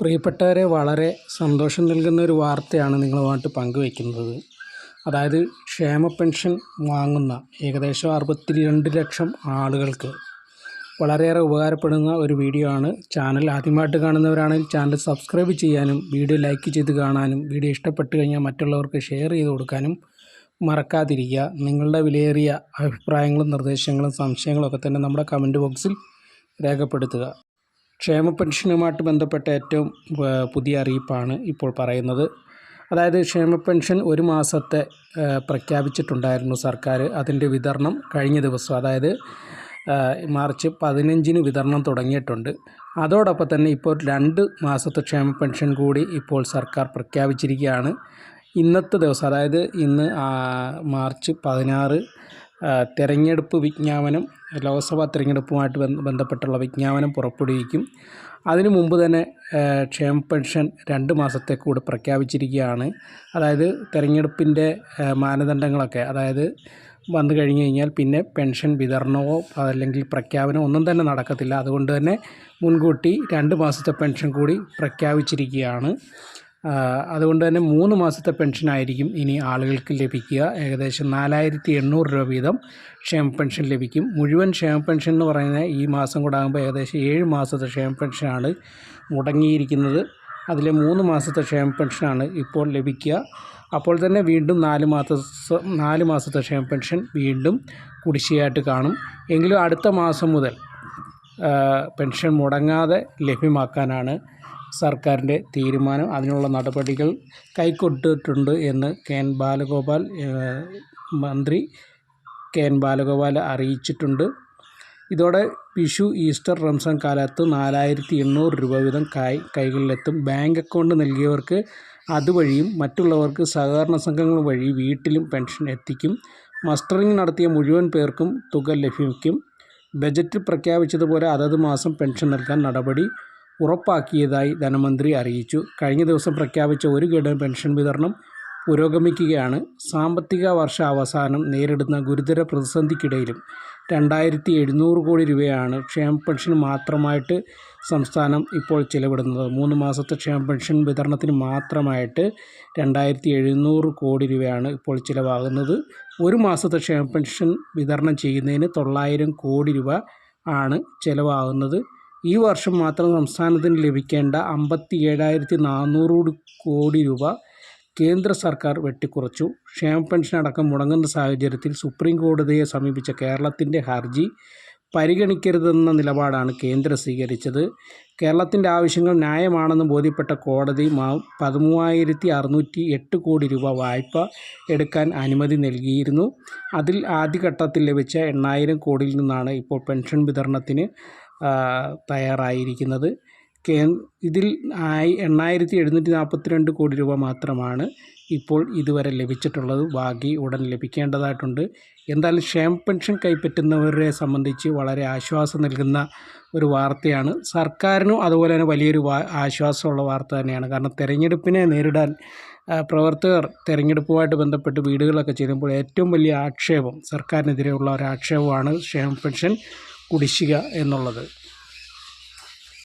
പ്രിയപ്പെട്ടവരെ വളരെ സന്തോഷം നൽകുന്ന ഒരു വാർത്തയാണ് നിങ്ങളുമായിട്ട് പങ്കുവയ്ക്കുന്നത്. അതായത് ക്ഷേമ പെൻഷൻ വാങ്ങുന്ന ഏകദേശം അറുപത്തി രണ്ട് ലക്ഷം ആളുകൾക്ക് വളരെയേറെ ഉപകാരപ്പെടുന്ന ഒരു വീഡിയോ ആണ്. ചാനൽ ആദ്യമായിട്ട് കാണുന്നവരാണെങ്കിൽ ചാനൽ സബ്സ്ക്രൈബ് ചെയ്യാനും വീഡിയോ ലൈക്ക് ചെയ്ത് കാണാനും വീഡിയോ ഇഷ്ടപ്പെട്ട് കഴിഞ്ഞാൽ മറ്റുള്ളവർക്ക് ഷെയർ ചെയ്ത് കൊടുക്കാനും മറക്കാതിരിക്കുക. നിങ്ങളുടെ വിലയേറിയ അഭിപ്രായങ്ങളും നിർദ്ദേശങ്ങളും സംശയങ്ങളും ഒക്കെ തന്നെ നമ്മുടെ കമന്റ് ബോക്സിൽ രേഖപ്പെടുത്തുക. ക്ഷേമ പെൻഷനുമായിട്ട് ബന്ധപ്പെട്ട ഏറ്റവും പുതിയ അറിയിപ്പാണ് ഇപ്പോൾ പറയുന്നത്. അതായത് ക്ഷേമ പെൻഷൻ ഒരു മാസത്തെ പ്രഖ്യാപിച്ചിട്ടുണ്ടായിരുന്നു സർക്കാർ അതിന്റെ വിതരണം കഴിഞ്ഞ ദിവസം അതായത് മാർച്ച് പതിനഞ്ചിന് വിതരണം തുടങ്ങിയിട്ടുണ്ട്. അതോടൊപ്പം തന്നെ ഇപ്പോൾ രണ്ട് മാസത്തെ ക്ഷേമ പെൻഷൻ കൂടി ഇപ്പോൾ സർക്കാർ പ്രഖ്യാപിച്ചിരിക്കുകയാണ്. ഇന്നത്തെ ദിവസം അതായത് ഇന്ന് മാർച്ച് പതിനാറ് തെരഞ്ഞെടുപ്പ് വിജ്ഞാപനം ലോക്സഭാ തെരഞ്ഞെടുപ്പുമായിട്ട് ബന്ധപ്പെട്ടുള്ള വിജ്ഞാപനം പുറപ്പെടുവിക്കും. അതിനു മുമ്പ് തന്നെ ക്ഷേമ പെൻഷൻ രണ്ട് മാസത്തെ കൂടി പ്രഖ്യാപിച്ചിരിക്കുകയാണ്. അതായത് തെരഞ്ഞെടുപ്പിന്റെ മാനദണ്ഡങ്ങളൊക്കെ അതായത് വന്നു കഴിഞ്ഞു കഴിഞ്ഞാൽ പിന്നെ പെൻഷൻ വിതരണമോ അതല്ലെങ്കിൽ പ്രഖ്യാപനമോ ഒന്നും തന്നെ നടക്കത്തില്ല. അതുകൊണ്ട് തന്നെ മുൻകൂട്ടി രണ്ട് മാസത്തെ പെൻഷൻ കൂടി പ്രഖ്യാപിച്ചിരിക്കുകയാണ്. അതുകൊണ്ട് തന്നെ മൂന്ന് മാസത്തെ പെൻഷനായിരിക്കും ഇനി ആളുകൾക്ക് ലഭിക്കുക. ഏകദേശം നാലായിരത്തി എണ്ണൂറ് രൂപ വീതം ക്ഷേമ പെൻഷൻ ലഭിക്കും. മുഴുവൻ ക്ഷേമ പെൻഷൻ എന്ന് പറയുന്നത് ഈ മാസം കൂടെ ആകുമ്പോൾ ഏകദേശം ഏഴ് മാസത്തെ ക്ഷേമ പെൻഷനാണ് മുടങ്ങിയിരിക്കുന്നത്. അതിലെ മൂന്ന് മാസത്തെ ക്ഷേമ പെൻഷനാണ് ഇപ്പോൾ ലഭിക്കുക. അപ്പോൾ തന്നെ വീണ്ടും നാല് മാസ നാല് മാസത്തെ ക്ഷേമ പെൻഷൻ വീണ്ടും കുടിശ്ശികയായിട്ട് കാണും. എങ്കിലും അടുത്ത മാസം മുതൽ പെൻഷൻ മുടങ്ങാതെ ലഭ്യമാക്കാനാണ് സർക്കാരിന്റെ തീരുമാനം അതിനുള്ള നടപടികൾ കൈക്കൊണ്ടിട്ടുണ്ട് എന്ന് കെ എൻ ബാലഗോപാൽ മന്ത്രി കെ എൻ ബാലഗോപാൽ അറിയിച്ചിട്ടുണ്ട്. ഇതോടെ വിഷു ഈസ്റ്റർ റംസാൻ കാലത്ത് നാലായിരത്തി എണ്ണൂറ് രൂപ വീതം കൈ കൈകളിലെത്തും. ബാങ്ക് അക്കൗണ്ട് നൽകിയവർക്ക് അതുവഴിയും മറ്റുള്ളവർക്ക് സഹകരണ സംഘങ്ങൾ വഴി വീട്ടിലും പെൻഷൻ എത്തിക്കും. മസ്റ്ററിംഗ് നടത്തിയ മുഴുവൻ പേർക്കും തുക ലഭിക്കും ബജറ്റിൽ പ്രഖ്യാപിച്ചതുപോലെ അതത് മാസം പെൻഷൻ നൽകാൻ നടപടി ഉറപ്പാക്കിയതായി ധനമന്ത്രി അറിയിച്ചു. കഴിഞ്ഞ ദിവസം പ്രഖ്യാപിച്ച ഒരു ഗഡു പെൻഷൻ വിതരണം പുരോഗമിക്കുകയാണ്. സാമ്പത്തിക വർഷ അവസാനം നേരിടുന്ന ഗുരുതര പ്രതിസന്ധിക്കിടയിലും രണ്ടായിരത്തി എഴുന്നൂറ് കോടി രൂപയാണ് ക്ഷേമ പെൻഷൻ മാത്രമായിട്ട് സംസ്ഥാനം ഇപ്പോൾ ചിലവിടുന്നത്. മൂന്ന് മാസത്തെ ക്ഷേമ പെൻഷൻ വിതരണത്തിന് മാത്രമായിട്ട് രണ്ടായിരത്തി എഴുന്നൂറ് കോടി രൂപയാണ് ഇപ്പോൾ ചിലവാകുന്നത്. ഒരു മാസത്തെ ക്ഷേമ പെൻഷൻ വിതരണം ചെയ്യുന്നതിന് തൊള്ളായിരം കോടി രൂപ ആണ് ചിലവാകുന്നത്. ഈ വർഷം മാത്രം സംസ്ഥാനത്തിന് ലഭിക്കേണ്ട അമ്പത്തി ഏഴായിരത്തി നാനൂറ് കോടി രൂപ കേന്ദ്ര സർക്കാർ വെട്ടിക്കുറച്ചു. ക്ഷേമ പെൻഷൻ അടക്കം മുടങ്ങുന്ന സാഹചര്യത്തിൽ സുപ്രീം കോടതിയെ സമീപിച്ച കേരളത്തിന്റെ ഹർജി പരിഗണിക്കരുതെന്ന നിലപാടാണ് കേന്ദ്രം സ്വീകരിച്ചത്. കേരളത്തിന്റെ ആവശ്യങ്ങൾ ന്യായമാണെന്ന് ബോധ്യപ്പെട്ട കോടതി പതിമൂവായിരത്തി അറുന്നൂറ്റി എട്ട് കോടി രൂപ വായ്പ എടുക്കാൻ അനുമതി നൽകിയിരുന്നു. അതിൽ ആദ്യഘട്ടത്തിൽ ലഭിച്ച എണ്ണായിരം കോടിയിൽ നിന്നാണ് ഇപ്പോൾ പെൻഷൻ വിതരണത്തിന് തയ്യാറായിരിക്കുന്നത്. ഇതിൽ ആയി എണ്ണായിരത്തി എഴുന്നൂറ്റി നാൽപ്പത്തിരണ്ട് കോടി രൂപ മാത്രമാണ് ഇപ്പോൾ ഇതുവരെ ലഭിച്ചിട്ടുള്ളത്. ബാക്കി ഉടൻ ലഭിക്കേണ്ടതായിട്ടുണ്ട്. എന്തായാലും ക്ഷേമ പെൻഷൻ കൈപ്പറ്റുന്നവരെ സംബന്ധിച്ച് വളരെ ആശ്വാസം നൽകുന്ന ഒരു വാർത്തയാണ്. സർക്കാരിനും അതുപോലെ തന്നെ വലിയൊരു ആശ്വാസമുള്ള വാർത്ത തന്നെയാണ്. കാരണം തെരഞ്ഞെടുപ്പിനെ നേരിടാൻ പ്രവർത്തകർ തെരഞ്ഞെടുപ്പുമായിട്ട് ബന്ധപ്പെട്ട് വീടുകളൊക്കെ ചെയ്യുമ്പോൾ ഏറ്റവും വലിയ ആക്ഷേപം സർക്കാരിനെതിരെയുള്ള ഒരു ആക്ഷേപമാണ് ക്ഷേമ പെൻഷൻ. കുടിശ്ശിക എന്നുള്ളത്.